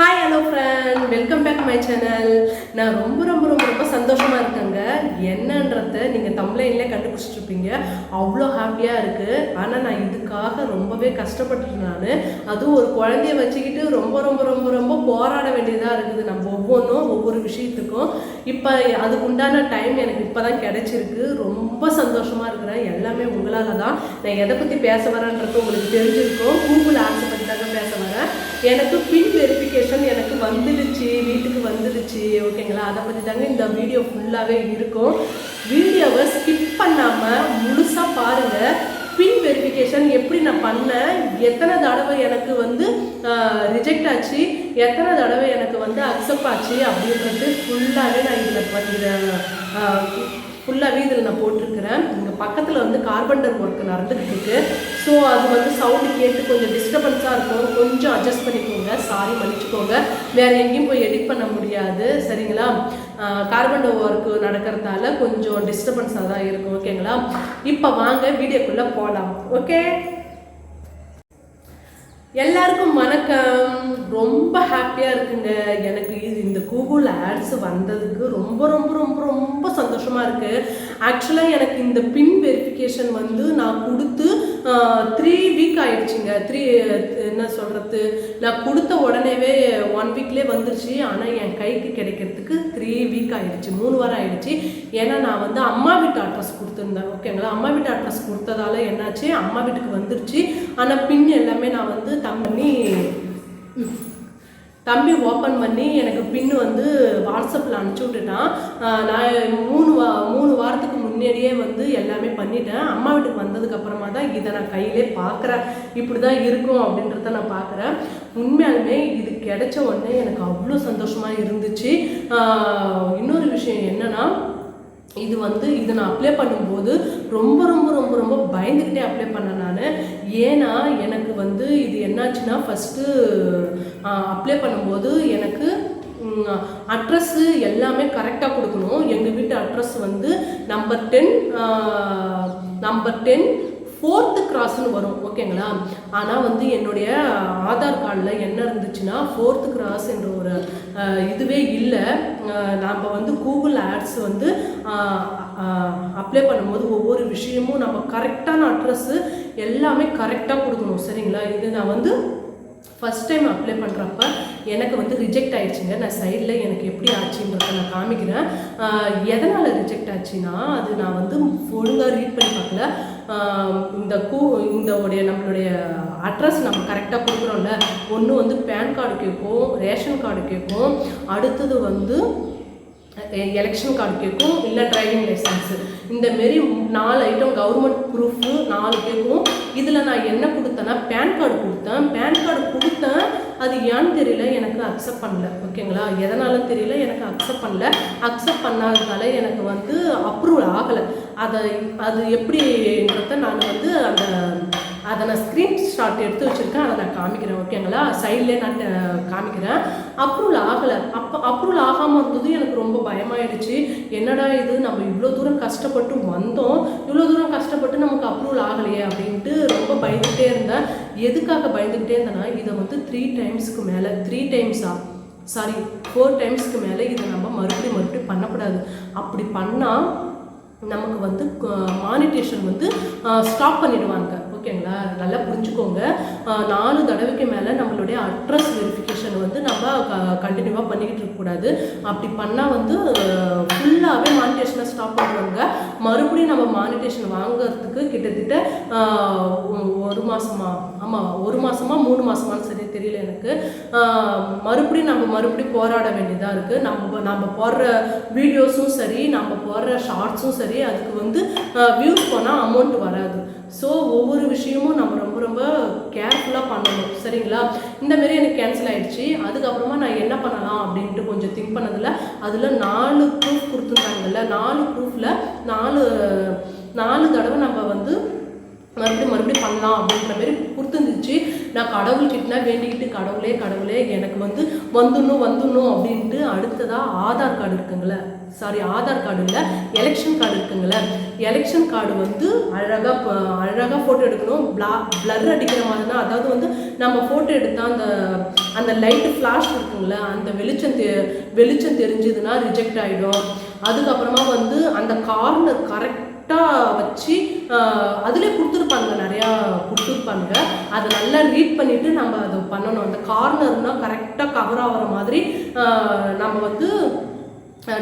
Hi hello friend welcome back my channel நான் ரொம்ப ரொம்ப ரொம்ப ரொம்ப சந்தோஷமாக இருக்கேங்க. என்னன்றத நீங்கள் தம்ப்ளைன்ல கண்டுபிடிச்சிட்ருப்பீங்க அவ்வளோ ஹாப்பியாக இருக்குது ஆனால் நான் இதுக்காக ரொம்பவே கஷ்டப்பட்டுட்டேன் நான். அதுவும் ஒரு குழந்தைய வச்சுக்கிட்டு ரொம்ப ரொம்ப ரொம்ப ரொம்ப போராட வேண்டியதாக இருக்குது. நம்ம ஒவ்வொன்றும் ஒவ்வொரு விஷயத்துக்கும். இப்போ அதுக்கு உண்டான டைம் எனக்கு இப்போ தான் கிடைச்சிருக்கு. ரொம்ப சந்தோஷமாக இருக்கிறேன். எல்லாமே உங்களால் தான் நான் எதை பற்றி பேச வரேன்றது உங்களுக்கு தெரிஞ்சிருக்கும். கூகுள் ஆசை பற்றி தாங்க பேச வரேன் எனக்கு பின் வெரிஃபிகேஷன் எனக்கு வந்துடுச்சு வீட்டுக்கு வந்துடுச்சு ஓகேங்களா அதை பற்றி தாங்க இந்த வீடியோ ஃபுல்லாகவே இருக்கும். வீடியோவை ஸ்கிப் பண்ணாமல் முழுசாக பாருங்கள் பின் வெரிஃபிகேஷன் எப்படி நான் பண்ணேன்? எத்தனை தடவை எனக்கு வந்து ரிஜெக்ட் ஆச்சு? எத்தனை தடவை எனக்கு வந்து அக்செப்ட் ஆச்சு? அப்படின்றது ஃபுல்லாகவே நான் இதில் இதில் ஃபுல்லாகவே இதில் நான் போட்டிருக்கிறேன். இங்கே பக்கத்தில் வந்து கார்பெண்டர் ஒர்க் நடந்துகிட்டு இருக்கு ஸோ அது வந்து சவுண்டு கேட்டு கொஞ்சம் டிஸ்டர்பன்ஸாக இருக்கும். கொஞ்சம் அட்ஜஸ்ட் பண்ணிக்கோங்க. சாரி மன்னிச்சுக்கோங்க. வேறு எங்கேயும் போய் எடிட் பண்ண முடியாது. சரிங்களா? கார்பன் ஒர்க் நடக்கிறதால கொஞ்சம் டிஸ்டர்பன்ஸாக தான் இருக்கும். ஓகேங்களா இப்போ வாங்க வீடியோக்குள்ளே போகலாம் ஓகே எல்லாருக்கும் வணக்கம். ரொம்ப ஹாப்பியாக இருக்குங்க. எனக்கு இது இந்த கூகுள் ஆட்ஸ் வந்ததுக்கு ரொம்ப ரொம்ப ரொம்ப ரொம்ப சந்தோஷமாக இருக்குது ஆக்சுவலாக எனக்கு இந்த பின் வெரிஃபிகேஷன் வந்து நான் கொடுத்து த்ரீ வீக் ஆயிடுச்சுங்க. த்ரீ என்ன சொல்கிறது நான் கொடுத்த உடனேவே ஒன் வீக்லேயே வந்துருச்சு. ஆனால் என் கைக்கு கிடைக்கிறதுக்கு த்ரீ வீக் ஆயிடுச்சு. மூணு வாரம் ஆயிடுச்சு. ஏன்னா நான் வந்து அம்மா வீட்டு அட்ரஸ் கொடுத்துருந்தேன். ஓகேங்களா அம்மா வீட்டு அட்ரஸ் கொடுத்ததால என்னாச்சு? அம்மா வீட்டுக்கு வந்துருச்சு. ஆனால் பின் எல்லாமே நான் வந்து தம்பி தம்பி ஓப்பன் பண்ணி எனக்கு பின்னு வந்து வாட்ஸ்அப்பில் அனுப்பிச்சி விட்டுட்டான். நான் மூணு வா மூணு வாரத்துக்கு முன்னாடியே வந்து எல்லாமே பண்ணிட்டேன். அம்மா வீட்டுக்கு வந்ததுக்கப்புறமா தான் இதை நான் கையிலே பார்க்குறேன். இப்படி தான் இருக்கும் அப்படின்றத நான் பார்க்குறேன். உண்மையாலுமே இது கிடைச்ச உடனே எனக்கு அவ்வளோ சந்தோஷமாக இருந்துச்சு. இன்னொரு விஷயம் என்னென்னா இது வந்து இதை நான் அப்ளை பண்ணும்போது ரொம்ப ரொம்ப ரொம்ப ரொம்ப பயந்துக்கிட்டே அப்ளை பண்ணேன் நான். ஏன்னா எனக்கு வந்து இது என்னாச்சுன்னா ஃபஸ்ட்டு அப்ளை பண்ணும்போது எனக்கு அட்ரஸ்ஸு எல்லாமே கரெக்டாக கொடுக்கணும். எங்கள் வீட்டு அட்ரஸ் வந்து number ten number ten fourth கிராஸ்னு வரும். ஓகேங்களா ஆனால் வந்து என்னுடைய ஆதார் கார்டில் என்ன இருந்துச்சுன்னா ஃபோர்த்து கிராஸ் என்ற ஒரு இதுவே இல்லை. நாம் வந்து கூகுள் ஆட்ஸ் வந்து அப்ளை பண்ணும்போது ஒவ்வொரு விஷயமும் நம்ம கரெக்டான அட்ரஸ்ஸு எல்லாமே கரெக்டாக கொடுக்கணும் சரிங்களா? இது நான் வந்து ஃபஸ்ட் டைம் அப்ளை பண்ணுறப்ப எனக்கு வந்து ரிஜெக்ட் ஆயிடுச்சுங்க. நான் சைடில் எனக்கு எப்படி ஆச்சுன்றத நான் காமிக்கிறேன். எதனால் ரிஜெக்ட் ஆச்சுன்னா அது நான் வந்து ஒழுங்காக ரீட் பண்ணி பார்க்கல. இந்த கூ இந்த உடைய நம்மளுடைய அட்ரஸ் நம்ம கரெக்டாக கொடுக்குறோம்ல. ஒன்று வந்து பேன் கார்டு கேட்கும் ரேஷன் கார்டு கேட்கும். அடுத்தது வந்து எலெக்ஷன் கார்டு கேட்கும் இல்லை டிரைவிங் லைசன்ஸு இந்த மாரி நாலு ஐட்டம் கவர்மெண்ட் ப்ரூஃபு நாலு கேட்கும் இதில் நான் என்ன கொடுத்தேன்னா பேன் கார்டு கொடுத்தேன். பேன் கார்டு கொடுத்தேன். அது ஏன்னு தெரியல எனக்கு அக்செப்ட் பண்ணல. ஓகேங்களா எதனாலும் தெரியல எனக்கு அக்செப்ட் பண்ணல. அக்செப்ட் பண்ணாததால எனக்கு வந்து அப்ரூவல் ஆகலை. அதை அது எப்படின்றத நான் வந்து அந்த அதை நான் ஸ்க்ரீன்ஷாட் எடுத்து வச்சுருக்கேன். அதை நான் காமிக்கிறேன் ஓகேங்களா சைட்லேயே நான் காமிக்கிறேன். அப்ரூவல் ஆகலை. அப்போ அப்ரூவல் ஆகாமல் இருந்தது எனக்கு ரொம்ப பயமாயிடுச்சு. என்னடா இது? நம்ம இவ்வளோ தூரம் கஷ்டப்பட்டு வந்தோம். இவ்வளோ தூரம் கஷ்டப்பட்டு நமக்கு அப்ரூவல் ஆகலையே அப்படின்ட்டு ரொம்ப பயந்துகிட்டே இருந்தேன். எதுக்காக பயந்துக்கிட்டே இருந்தேன்னா இதை வந்து த்ரீ டைம்ஸ்க்கு மேலே த்ரீ டைம்ஸா சாரி ஃபோர் டைம்ஸ்க்கு மேலே இதை நம்ம மறுபடியும் மறுபடியும் பண்ணக்கூடாது. அப்படி பண்ணால் நமக்கு வந்து மானிட்டேஷன் வந்து ஸ்டாப் பண்ணிடுவாங்க. ஓகேங்களா? நல்லா புரிஞ்சுக்கோங்க. நாலு தடவைக்கு மேலே நம்மளுடைய அட்ரஸ் வெரிஃபிகேஷன் வந்து நம்ம கண்டினியூவாக பண்ணிக்கிட்டு இருக்கக்கூடாது அப்படி பண்ணால் வந்து ஃபுல்லாகவே மானிட்டேஷனை ஸ்டாப் பண்ணுவாங்க. மறுபடியும் நம்ம மானிட்டேஷன் வாங்குறதுக்கு கிட்டத்தட்ட ஒரு மாதமா ஆமாம் ஒரு மாதமா மூணு மாதமான்னு சரி தெரியல எனக்கு. மறுபடியும் நம்ம மறுபடியும் போராட வேண்டியதாக இருக்குது நம்ம நம்ம போடுற வீடியோஸும் சரி நம்ம போடுற ஷார்ட்ஸும் சரி அதுக்கு வந்து வியூஸ் போனால் அமௌண்ட் வராது. ஸோ ஒவ்வொரு விஷயமும் நம்ம ரொம்ப ரொம்ப கேர்ஃபுல்லாக பண்ணணும். சரிங்களா? இந்த மாரி எனக்கு கேன்சல் ஆகிடுச்சி அதுக்கப்புறமா நான் என்ன பண்ணலாம் அப்படின்ட்டு கொஞ்சம் திங்க் பண்ணதில் அதில் நாலு ப்ரூஃப் கொடுத்துருந்தாங்கல்ல நாலு ப்ரூஃபில் நாலு நாலு தடவை நம்ம வந்து மறுபடியும் மறுபடியும் பண்ணலாம் அப்படின்ற மாதிரி கொடுத்துருந்துச்சு. நான் கடவுள்கிட்டனா வேண்டிக்கிட்டு கடவுளே கடவுளே எனக்கு வந்து வந்துடணும் வந்துடணும் அப்படின்ட்டு அடுத்ததாக ஆதார் கார்டு இருக்குங்களே சாரி ஆதார் கார்டு இல்லை எலெக்ஷன் கார்டு இருக்குங்களே எலெக்ஷன் கார்டு வந்து அழகாக அழகாக ஃபோட்டோ எடுக்கணும். பிளா பிளர் அடிக்கிற மாதிரினா அதாவது வந்து நம்ம ஃபோட்டோ எடுத்தால் அந்த அந்த லைட்டு ஃப்ளாஷ் இருக்குங்களே அந்த வெளிச்சம் தெ வெளிச்சம் தெரிஞ்சதுன்னா ரிஜெக்ட் ஆகிடும் அதுக்கப்புறமா வந்து அந்த கார்னர் கரெக்ட் கரெக்டாக வச்சு அதிலே கொடுத்துருப்பாங்க நிறையா கொடுத்துருப்பாங்க. அதை நல்லா ரீட் பண்ணிவிட்டு நம்ம அதை பண்ணணும். அந்த கார்னர்னால் கரெக்டாக கவர் ஆகிற மாதிரி நம்ம வந்து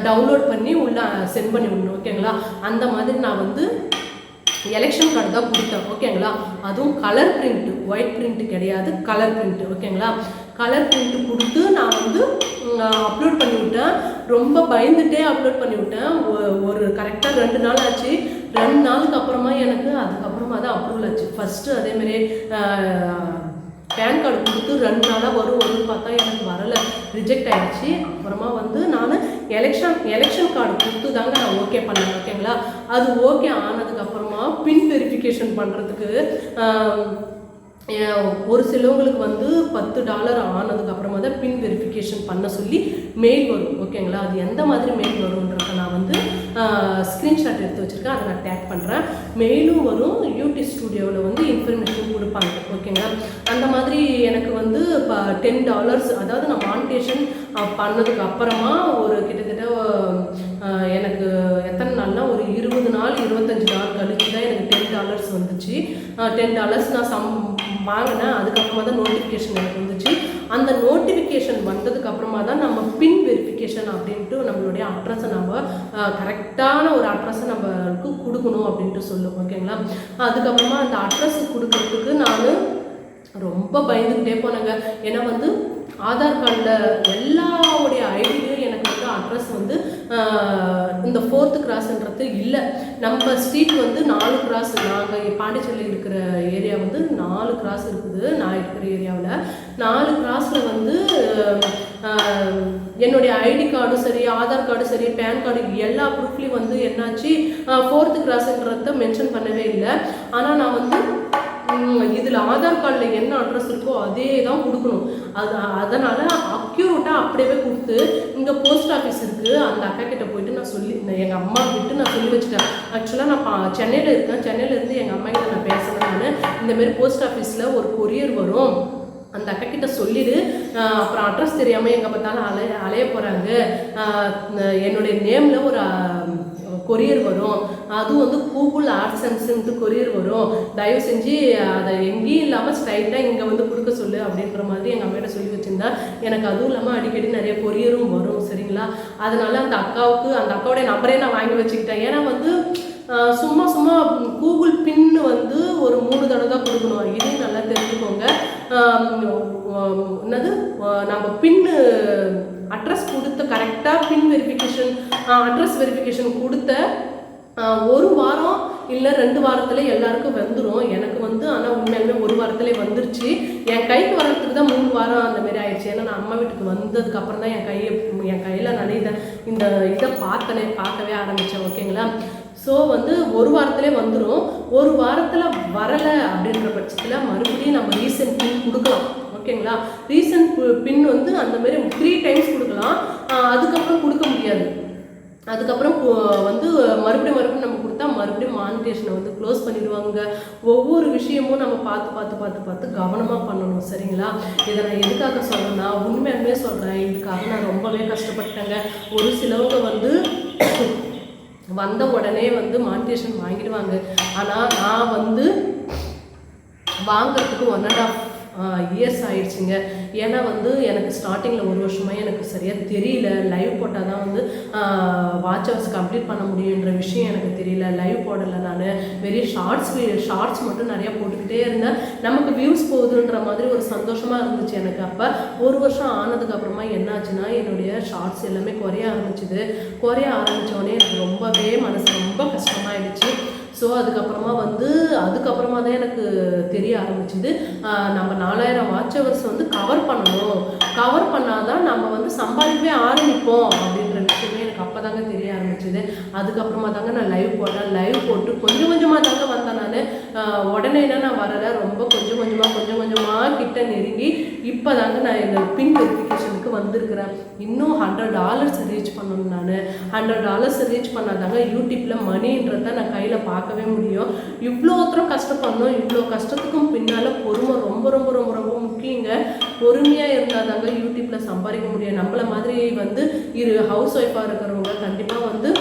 டவுன்லோட் பண்ணி உள்ளே சென்ட் பண்ணி விடணும் ஓகேங்களா அந்த மாதிரி நான் வந்து எலெக்ஷன் கார்டு தான் கொடுத்தேன் ஓகேங்களா அதுவும் கலர் பிரிண்ட் ஒயிட் பிரிண்ட் கிடையாது கலர் பிரிண்ட் ஓகேங்களா கலர் பிரிண்ட் கொடுத்து நான் வந்து அப்லோட் பண்ணி விட்டேன். ரொம்ப பயந்துட்டே அப்லோட் பண்ணி விட்டேன். ஒரு கரெக்டாக ரெண்டு நாள் ஆச்சு. ரெண்டு நாளுக்கு அப்புறமா எனக்கு அதுக்கப்புறமா தான் அப்ரூவல் ஆச்சு. ஃபஸ்ட்டு அதேமாரி பேன் கார்டு கொடுத்து ரெண்டு நாளாக வரும் வரும்னு பார்த்தா எனக்கு வரலை. ரிஜெக்ட் ஆயிடுச்சு. அப்புறமா வந்து நான் எலெக்ஷன் எலெக்ஷன் கார்டு கொடுத்து தாங்க நான் ஓகே பண்ணேன் ஓகேங்களா அது ஓகே ஆனதுக்கப்புறமா பின் வெரிஃபிகேஷன் பண்ணுறதுக்கு ஒரு சிலவங்களுக்கு வந்து பத்து டாலர் ஆனதுக்கு அப்புறமா தான் பின் வெரிஃபிகேஷன் பண்ண சொல்லி மெயில் வரும் ஓகேங்களா அது எந்த மாதிரி மெயில் வரும்ன்றத நான் வந்து ஸ்க்ரீன்ஷாட் எடுத்து வச்சுருக்கேன். அதை நான் டேக் பண்ணுறேன் மெயிலும் வரும். யூடியூப் ஸ்டுடியோவில் வந்து ஓகேங்களா அந்த மாதிரி எனக்கு வந்து இப்போ டென் டாலர்ஸ் அதாவது நான் மானிட்டேஷன் பண்ணதுக்கு அப்புறமா ஒரு கிட்டத்தட்ட எனக்கு எத்தனை நாள்னா ஒரு இருபது நாள் இருபத்தஞ்சு நாள் கழிச்சு தான் எனக்கு டென் டாலர்ஸ் வந்துச்சு. டென் டாலர்ஸ் நான் சம் வாங்கினேன். அதுக்கப்புறமா தான் நோட்டிஃபிகேஷன் எனக்கு வந்துச்சு. அந்த நோட்டிஃபிகேஷன் வந்ததுக்கு அப்புறமா தான் நம்ம பின் வெரிஃபிகேஷன் அப்படின்ட்டு நம்மளுடைய அட்ரஸை நம்ம கரெக்டான ஒரு அட்ரஸை நம்மளுக்கு கொடுக்கணும் அப்படின்ட்டு சொல்லும். ஓகேங்களா? அதுக்கப்புறமா அந்த அட்ரஸ் கொடுக்கறதுக்கு நான் ரொம்ப பயந்துக்கிட்டே போனேங்க. ஏன்னா வந்து ஆதார் கார்டில் எல்லாவுடைய ஐடியும் எனக்கு வந்து அட்ரஸ் வந்து இந்த ஃபோர்த்து கிராஸ்ன்றது இல்லை. நம்ம ஸ்ட்ரீட் வந்து நாலு கிராஸ் நாங்கள் பாண்டிச்சேரியில் இருக்கிற ஏரியா வந்து நாலு கிராஸ் இருக்குது. நான் இருக்கிற ஏரியாவில் நாலு கிராஸில் வந்து என்னுடைய ஐடி கார்டும் சரி ஆதார் கார்டும் சரி பேன் கார்டு எல்லா ப்ரூஃப்லேயும் வந்து என்னாச்சு? ஃபோர்த்து கிராஸ்ன்றத மென்ஷன் பண்ணவே இல்லை. ஆனால் நான் வந்து இதில் ஆதார் கார்டில் என்ன அட்ரஸ் இருக்கோ அதே தான் கொடுக்கணும். அது அதனால் அக்யூரேட்டாக அப்படியே கொடுத்து இங்கே போஸ்ட் ஆஃபீஸ் இருக்குது அந்த அக்கா கிட்ட போயிட்டு நான் சொல்லி எங்கள் அம்மா கிட்ட நான் சொல்லி வச்சுட்டேன். ஆக்சுவலாக நான் பா சென்னையில் இருக்கேன். சென்னையிலேருந்து எங்கள் அம்மா கிட்ட நான் பேசுகிறேன் நான். இந்தமாரி போஸ்ட் ஆஃபீஸில் ஒரு கொரியர் வரும். அந்த அக்கா கிட்ட சொல்லிடு. அப்புறம் அட்ரஸ் தெரியாமல் எங்கே பார்த்தாலும் அலைய அலைய போகிறாங்க என்னுடைய நேமில் ஒரு கொரியர் வரும். அதுவும் வந்து கூகுள் ஆட்சன்ஸுன்ட்டு கொரியர் வரும். தயவு செஞ்சு அதை எங்கேயும் இல்லாமல் ஸ்ட்ரைட்டாக இங்கே வந்து கொடுக்க சொல்லு அப்படின்ற மாதிரி எங்கள் அம்மாட்ட சொல்லி வச்சுருந்தா எனக்கு அதுவும் இல்லாமல் அடிக்கடி நிறைய கொரியரும் வரும் சரிங்களா? அதனால அந்த அக்காவுக்கு அந்த அக்காவுடைய நம்பரே நான் வாங்கி வச்சுக்கிட்டேன். ஏன்னா வந்து சும்மா சும்மா கூகுள் பின்னு வந்து ஒரு மூணு தடவை தான் கொடுக்கணும். இதையும் நல்லா தெரிஞ்சுக்கோங்க. என்னது? நம்ம பின்னு அட்ரஸ் கொடுத்த கரெக்டாக பின் வெரிஃபிகேஷன் அட்ரஸ் வெரிஃபிகேஷன் கொடுத்த ஒரு வாரம் இல்லை ரெண்டு வாரத்தில் எல்லாருக்கும் வந்துடும் எனக்கு வந்து ஆனால் உண்மையாலுமே ஒரு வாரத்திலே வந்துருச்சு. என் கைக்கு வர்றதுக்கு தான் மூணு வாரம் அந்த மாதிரி ஆயிடுச்சு. ஏன்னா நான் அம்மா வீட்டுக்கு வந்ததுக்கு அப்புறம் தான் என் கையை என் கையில் நான் இதை இந்த இதை பார்த்தனே பார்க்கவே ஆரம்பித்தேன் ஓகேங்களா ஸோ வந்து ஒரு வாரத்திலே வந்துடும் ஒரு வாரத்தில் வரலை அப்படின்ற பட்சத்தில் மறுபடியும் நம்ம ரீசன்ட் கொடுக்கலாம். ஓகேங்களா? ரீசன்ட் பின் வந்து அந்த மாதிரி த்ரீ டைம்ஸ் கொடுக்கலாம். அதுக்கப்புறம் கொடுக்க முடியாது. அதுக்கப்புறம் வந்து மறுபடியும் மறுபடியும் நம்ம கொடுத்தா மறுபடியும் மானிட்டேஷனை வந்து க்ளோஸ் பண்ணிடுவாங்க. ஒவ்வொரு விஷயமும் நம்ம பார்த்து பார்த்து பார்த்து பார்த்து கவனமாக பண்ணணும் சரிங்களா? இதை நான் எதுக்காக சொல்கிறேன்னா உண்மையாலுமே சொல்கிறேன் இதுக்காக நான் ரொம்பவே கஷ்டப்பட்டேங்க ஒரு சிலவங்க வந்து வந்த உடனே வந்து மானிட்டேஷன் வாங்கிடுவாங்க. ஆனால் நான் வந்து வாங்கிறதுக்கு ஒன் அண்ட் ஆஃப் இயர்ஸ் ஆயிடுச்சுங்க. ஏன்னா வந்து எனக்கு ஸ்டார்டிங்கில் ஒரு வருஷமாக எனக்கு சரியாக தெரியல. லைவ் போட்டால் தான் வந்து வாட்ச் ஹவர்ஸ் கம்ப்ளீட் பண்ண முடியுன்ற விஷயம் எனக்கு தெரியல. லைவ் போடலை நான். வெறும் ஷார்ட்ஸ் ஷார்ட்ஸ் மட்டும் நிறையா போட்டுக்கிட்டே இருந்தேன். நமக்கு வியூஸ் போகுதுன்ற மாதிரி ஒரு சந்தோஷமாக இருந்துச்சு எனக்கு. அப்போ ஒரு வருஷம் ஆனதுக்கு அப்புறமா என்னாச்சுன்னா என்னுடைய ஷார்ட்ஸ் எல்லாமே குறைய ஆரம்பிச்சுது. குறைய ஆரம்பித்தோடனே எனக்கு ரொம்பவே மனசு ரொம்ப கஷ்டமாயிடுச்சு. ஸோ அதுக்கப்புறமா வந்து அதுக்கப்புறமா தான் எனக்கு தெரிய ஆரம்பிச்சுது. நம்ம நாலாயிரம் வாட்ச் ஹவர்ஸ் வந்து கவர் பண்ணணும். கவர் பண்ணாதான் நம்ம வந்து சம்பாதிக்கவே ஆரம்பிப்போம் அப்படின்ற அப்போ தாங்க தெரிய ஆரம்பிச்சது. அதுக்கப்புறமா தாங்க நான் லைவ் போட்டேன். லைவ் போட்டு கொஞ்சம் கொஞ்சமாக தாங்க வந்தேன் நான். உடனேனா நான் வரல. ரொம்ப கொஞ்சம் கொஞ்சமாக கொஞ்சம் கொஞ்சமாக கிட்ட நெருங்கி இப்போ தாங்க நான் இந்த பின் வெரிஃபிகேஷனுக்கு வந்திருக்கிறேன். இன்னும் ஹண்ட்ரட் டாலர்ஸ் ரீச் பண்ணணும் நான். ஹண்ட்ரட் டாலர்ஸ் ரீச் பண்ணாதாங்க யூடியூப்பில் மணின்றத நான் கையில் பார்க்கவே முடியும். இவ்வளோ தூரம் கஷ்டப்படணும். இவ்வளோ கஷ்டத்துக்கும் பின்னால் பொறுமை ரொம்ப ரொம்ப ரொம்ப ரொம்ப முக்கியங்க. பொறுமையாக இருந்தால் தாங்க யூடியூப்பில் சம்பாதிக்க முடியும். நம்மள மாதிரி வந்து இரு ஹவுஸ் ஒய்ஃபாக இருக்கிறவங்க கண்டிப்பாக வந்து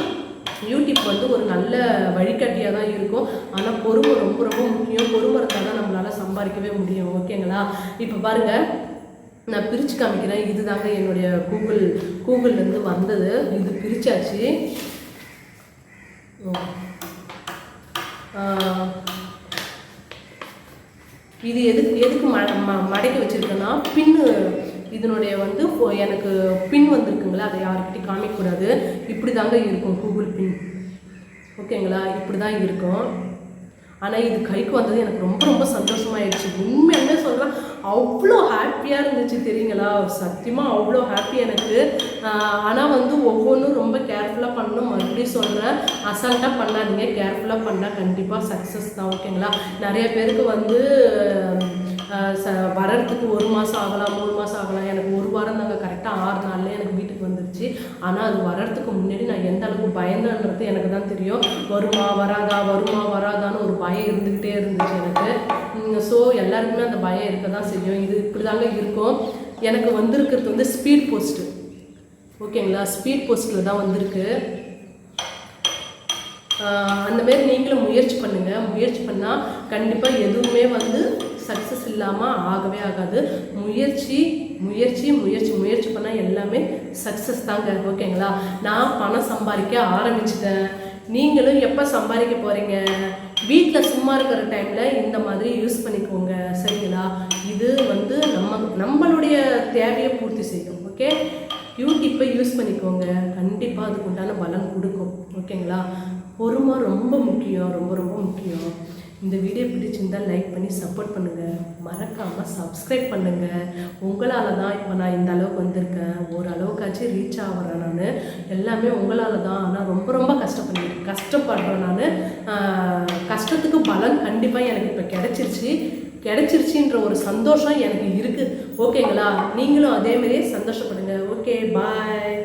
யூடியூப் வந்து ஒரு நல்ல வழிகாட்டியாக தான் இருக்கும். ஆனால் பொறுமை ரொம்ப ரொம்ப முக்கியம். பொறுமை இருந்தால் தான் நம்மளால் சம்பாதிக்கவே முடியும். ஓகேங்களா? இப்போ பாருங்கள் நான் பிரித்து காமிக்கிறேன். இதுதாங்க என்னுடைய கூகுள் கூகுள்லேருந்து வந்தது. இது பிரிச்சாச்சு. ஓ. இது எதுக்கு எதுக்கு ம ம- மடக்கி வச்சுருக்கேன்னா பின்னு இதனுடைய வந்து எனக்கு பின் வந்திருக்குங்களா? அதை யாருக்கிட்டையும் காமிக்கக்கூடாது. இப்படி தாங்க இருக்கும் கூகுள் பின் ஓகேங்களா இப்படி தான் இருக்கும். ஆனால் இது கைக்கு வந்தது எனக்கு ரொம்ப ரொம்ப சந்தோஷமாயிடுச்சு. உண்மையாலுமே சொல்கிறேன் அவ்வளோ ஹாப்பியாக இருந்துச்சு தெரியுங்களா? சத்தியமாக அவ்வளோ ஹாப்பி எனக்கு. ஆனால் வந்து ஒவ்வொன்றும் ரொம்ப கேர்ஃபுல்லாக பண்ணணும். மறுபடியும் சொல்கிறேன் அசால்ட்டாக பண்ணாதீங்க. கேர்ஃபுல்லாக பண்ணால் கண்டிப்பாக சக்ஸஸ் தான். ஓகேங்களா நிறைய பேருக்கு வந்து ச வரத்துக்கு ஒரு மாதம் ஆகலாம் மூணு மாதம் ஆகலாம். எனக்கு ஒரு வாரம் தாங்க கரெக்டாக ஆறு நாளில் எனக்கு வீட்டுக்கு வந்துருச்சு. ஆனால் அது வர்றதுக்கு முன்னாடி நான் எந்த அளவுக்கு பயந்தேன்றது எனக்கு தான் தெரியும். வருமா வராதா வருமா வராதான்னு ஒரு பயம் இருந்துக்கிட்டே இருந்துச்சு எனக்கு. ஸோ எல்லாருக்குமே அந்த பயம் இருக்க தான் செய்யும். இது இப்படி தாங்க இருக்கும். எனக்கு வந்திருக்கிறது வந்து ஸ்பீட் போஸ்ட்டு ஓகேங்களா ஸ்பீட் போஸ்ட்டில் தான் வந்திருக்கு. அந்தமாரி நீங்களும் முயற்சி பண்ணுங்கள் முயற்சி பண்ணால் கண்டிப்பாக எதுவுமே வந்து சக்ஸஸ் இல்லாமல் ஆகவே ஆகாது. முயற்சி முயற்சி முயற்சி முயற்சி பண்ணால் எல்லாமே சக்ஸஸ் தாங்க. ஓகேங்களா? நான் பணம் சம்பாதிக்க ஆரம்பிச்சிட்டேன். நீங்களும் எப்போ சம்பாதிக்க போகிறீங்க வீட்டில் சும்மா இருக்கிற டைமில் இந்த மாதிரி யூஸ் பண்ணிக்கோங்க. சரிங்களா? இது வந்து நம்ம நம்மளுடைய தேவையை பூர்த்தி செய்யும். ஓகே? யூடியூப்பை யூஸ் பண்ணிக்கோங்க. கண்டிப்பாக அதுக்கு உண்டான பலன் கொடுக்கும். ஓகேங்களா? பொறுமை ரொம்ப முக்கியம். ரொம்ப ரொம்ப முக்கியம். இந்த வீடியோ பிடிச்சிருந்தால் லைக் பண்ணி சப்போர்ட் பண்ணுங்கள் மறக்காமல் சப்ஸ்கிரைப் பண்ணுங்கள் உங்களால் தான் இப்போ நான் இந்த அளவுக்கு வந்திருக்கேன். ஓரளவுக்காச்சும் ரீச் ஆகிறேன் நான். எல்லாமே உங்களால் தான் ஆனால் ரொம்ப ரொம்ப கஷ்டப்பட்டு கஷ்டப்படுறேன் நான். கஷ்டத்துக்கு பலன் கண்டிப்பாக எனக்கு இப்போ கிடச்சிருச்சு. கிடச்சிருச்சுன்ற ஒரு சந்தோஷம் எனக்கு இருக்குது ஓகேங்களா நீங்களும் அதே மாதிரியே சந்தோஷப்படுங்க. Okay bye